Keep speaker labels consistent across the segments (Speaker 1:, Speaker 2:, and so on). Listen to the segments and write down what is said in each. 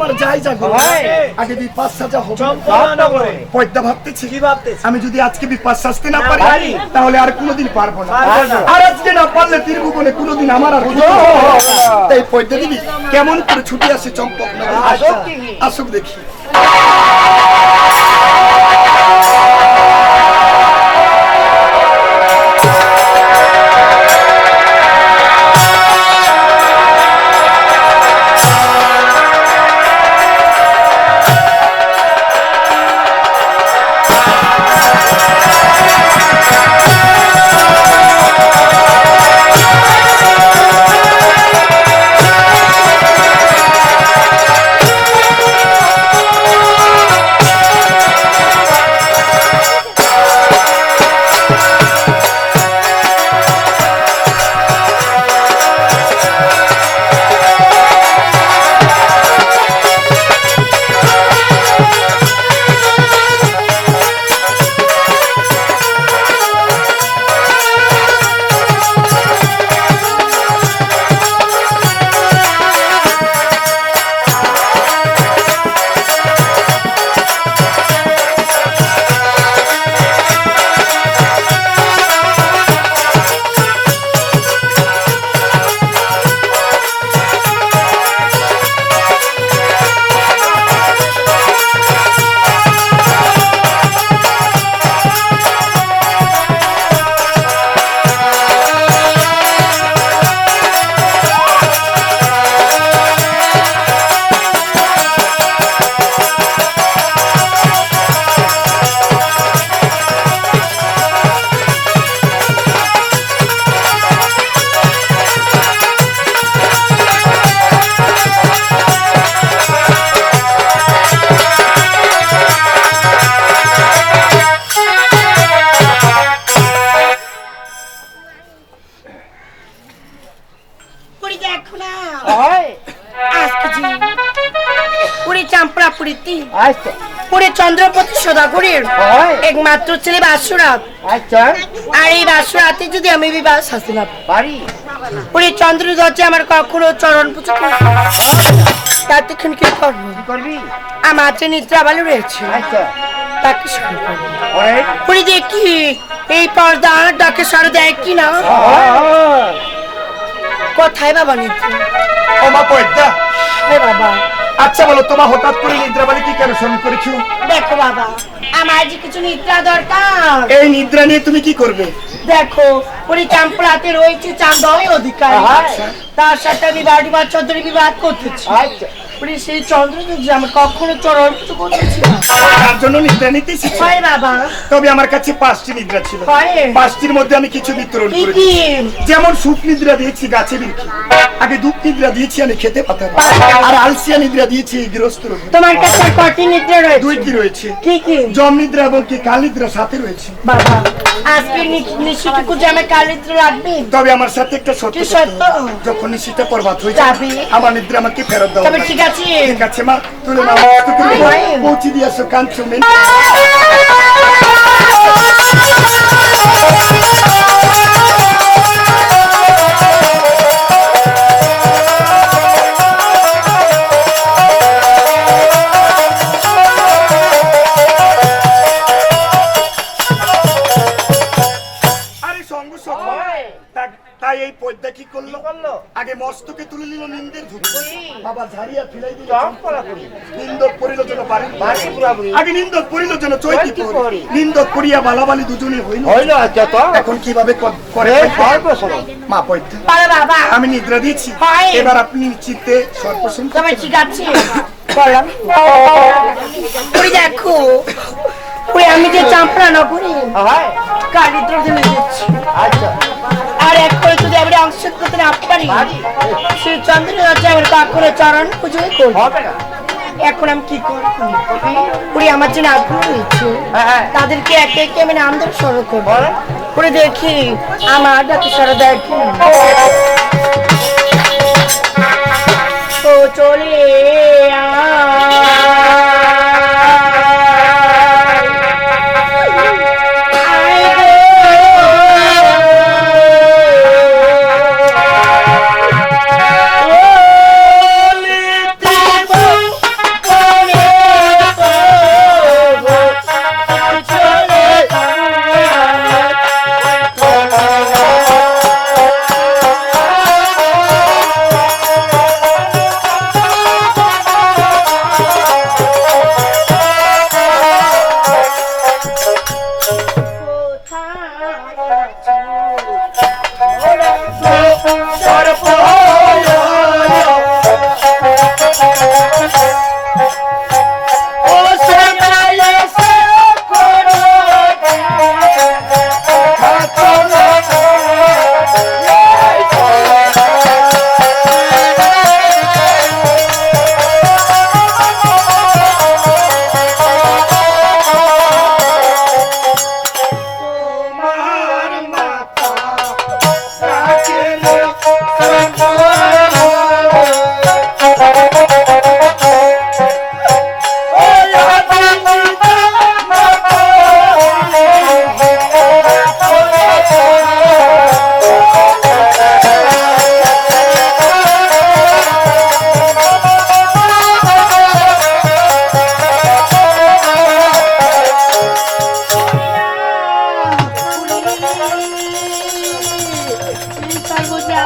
Speaker 1: আমার যাই যাক
Speaker 2: হয়।
Speaker 1: আগে বিপাস সাজা হবে। পয়দা ভাবতেছি।
Speaker 2: কি ভাবতেছি?
Speaker 1: আমি যদি আজকে বিপাস সাজতে না পারি। তাহলে আর কোনোদিন পারব না। আর আজকে না পারলে তীরভুবনে কোনোদিন আমার আর তাই পয়দা দিবি? কেমন করে ছুটি আসে চম্পক?
Speaker 2: আসুক
Speaker 1: দেখি।
Speaker 3: পুরি চন্দ্রপতি সদাগরের একমাত্র ছেলে বাসুরাত।
Speaker 2: আচ্ছা।
Speaker 3: আর এই বাসুরাতে যদি আমি বিবাহ শাস্তি লাভ
Speaker 2: বাড়ি?
Speaker 3: পুরি চন্দ্র দরজা আমার কখনো চরণ পুজো করব ততক্ষণ কি করব। আমার যে নিদ্রা ভালো রয়েছে।
Speaker 2: আচ্ছা।
Speaker 3: তাকে শুরু করব। দেখি এই পর্দা ডাকে সরে দেয় কি না? কোথায় বাবা নিদ্রা?
Speaker 1: ও মা পয়দা
Speaker 3: হে বাবা
Speaker 1: আচ্ছা বলো তোমার হঠাৎ করে নিদ্রাবাড়ি কি কেন স্মরণ করেছ?
Speaker 3: দেখো বাবা আমার যে কিছু নিদ্রা দরকার।
Speaker 1: এই নিদ্রা নিয়ে তুমি কি করবে?
Speaker 3: দেখো পুরি চাম্পড়াতে রয়েছে চাঁদয় অধিকার।
Speaker 2: আচ্ছা।
Speaker 3: তার সাথে আমি বাড়ি বা চন্দ্রের বিবাহ করতেছি।
Speaker 2: আচ্ছা।
Speaker 3: পুরি সেই চন্দ্র যে আমি কখনো চরণ পুজো করতেছি না।
Speaker 1: তার জন্য নিদ্রা নিতে
Speaker 3: হয় বাবা।
Speaker 1: তবে আমার কাছে পাঁচটি নিদ্রা ছিল। পাঁচটির মধ্যে আমি কিছু বিতরণ করেছি। যেমন সুখ নিদ্রা দিয়েছি গাছে বিরকি আগে দুধ নিদ্রা দিয়েছি আমি খেতে পাতাম আর আলসিয়া নিদ্রা দিয়েছি এই গৃহস্থ।
Speaker 3: তোমার কাছে কটি নিদ্রা রয়েছে
Speaker 1: দুইটি রয়েছে
Speaker 3: কি কি
Speaker 1: জম নিদ্রা এবং কি কাল নিদ্রা সাথে রয়েছে
Speaker 3: বাবা আজকে নি- নিশিটুকু যে আমার কালিত্র লাগবে
Speaker 1: তবে আমার সাথে একটা সত্য সত্য? যখন নিশিটা পর্বাত হয়ে
Speaker 3: যাবে।
Speaker 1: আমার নিদ্রা আমাকে ফেরত দাও
Speaker 3: তবে ঠিক আছে
Speaker 1: ঠিক আছে মা তুলে নাও তো করে দাও।
Speaker 3: হয়।
Speaker 1: পৌঁছে দিয়ে আসো কাঞ্চন তাই এই পদ্মা কি করল?
Speaker 2: করল?
Speaker 1: আগে মস্তকে তুলে নিল নিন্দের বাবা ঝাড়িয়া ফিলাই দিল
Speaker 2: করা করি
Speaker 1: নিন্দক পরিল যেন বাড়ির আগে নিন্দক পরিল যেন চৈতি
Speaker 2: চৈতি।
Speaker 1: নিন্দক করিয়া বালাবালি দুজনে হইল।
Speaker 2: হইল আচ্ছা তো।
Speaker 1: এখন কীভাবে করে? মা পদ্মা
Speaker 3: বাবা।
Speaker 1: আমি নিদ্রা দিয়েছি। এবার আপনি চিত্তে সর্বসন
Speaker 3: তবে ঠিক আছে বললাম দেখো আমি যে চাম্পড়া নগরী
Speaker 2: হয়।
Speaker 3: কালিত্র জেনে দিচ্ছি
Speaker 2: আচ্ছা।
Speaker 3: আর এক করে যদি আমরা অংশ করতে না পারি
Speaker 2: পারি।
Speaker 3: সেই চন্দ্র হচ্ছে আমার কাকুরে চরণ পুজোই করব। এখন আমি কি করব? ওই আমার জন্য আগ্রহ রয়েছে
Speaker 2: হ্যাঁ হ্যাঁ।
Speaker 3: তাদেরকে একে একে আমি নাম ধরে সরো করব। করে দেখি আমার ডাকে সরো কি চলে আমার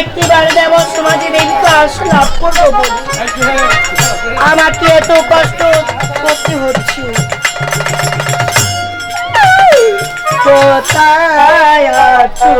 Speaker 3: একটিবার দেব সমাজে বিকাশ লাভ করব আমাকে এত কষ্ট করতে হচ্ছে। কোথায় আছো?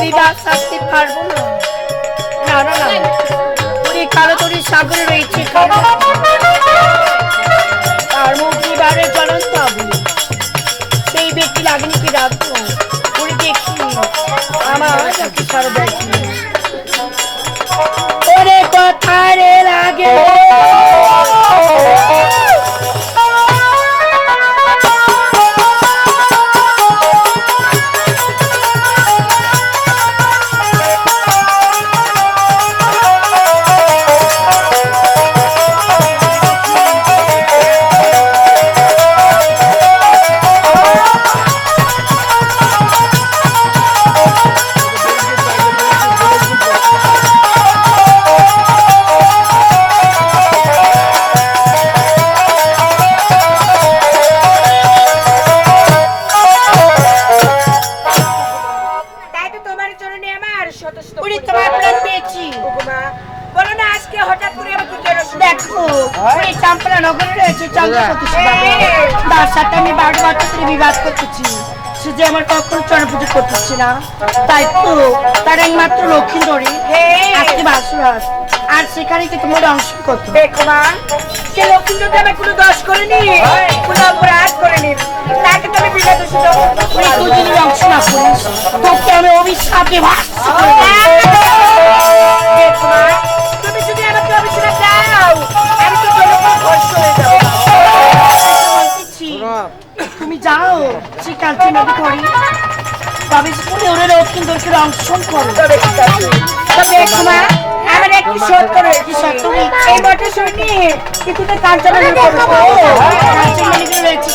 Speaker 3: বিবাহ থাকতে পারব না। না না কালো তরি সাগরে রয়েছে কালো তার সাথে আমি বারো বছর ধরে বিবাদ করতেছি। সে যে আমার কখনো চরণ পুজো করতেছি না। তাই তো তার একমাত্র লক্ষ্মী ধরে আজকে বাসুরাস আর সেখানে কি তোমার অংশ কত
Speaker 4: দেখো মা সে লক্ষ্মীন্দর আমি কোনো দোষ করিনি। কোনো অপরাধ করিনি। তাকে তুমি বিনা দোষী
Speaker 3: উনি দুদিনের অংশ না করিস তোকে আমি অভিশাপে ভাসছি।
Speaker 4: দেখো মা তুমি যদি আমাকে অভিশাপ দাও আমি তো যাব।
Speaker 3: বলতেছি, তুমি যাও শ্রীকান্তি নদী করি তবে তুমি ওরে লক্ষ্মীন্দরকে অংশন করো।
Speaker 4: তবে এক আছে আমার একটি সত্য রয়েছে
Speaker 3: সত্য রয়েছে?
Speaker 4: এই মঠে শুনি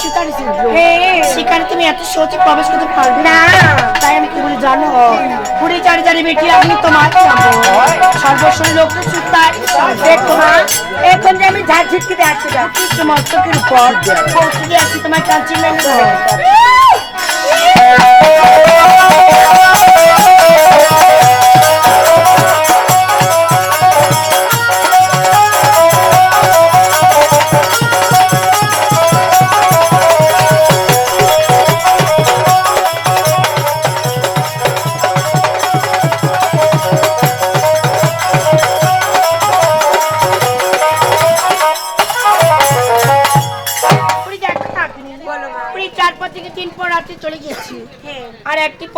Speaker 3: সীতারি ছিদ্র।
Speaker 4: হ্যাঁ।
Speaker 3: সেখানে তুমি এত সহজে প্রবেশ করতে পারবে
Speaker 4: না।
Speaker 3: তাই আমি কি বলে জানো? পুরি চারি চারি বেটি আমি তোমার সর্বস্বরী লোক তো সুতার
Speaker 4: দেখো মা এখন যে আমি ঝাড় ঝিটকে আসছি
Speaker 3: মস্তকের উপর পৌঁছে দিয়ে আসছি তোমার কাঞ্চন পুরি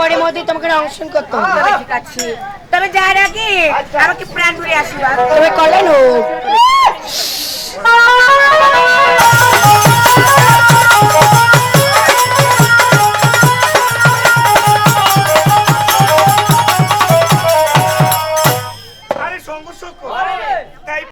Speaker 3: পরে মধ্যে তোমাকে অংশন করতে হবে।
Speaker 4: হ্যাঁ। ঠিক আছে। তবে যার আগে আচ্ছা। আমাকে প্রাণ ধরে আসবা।
Speaker 3: তবে কলেন হোক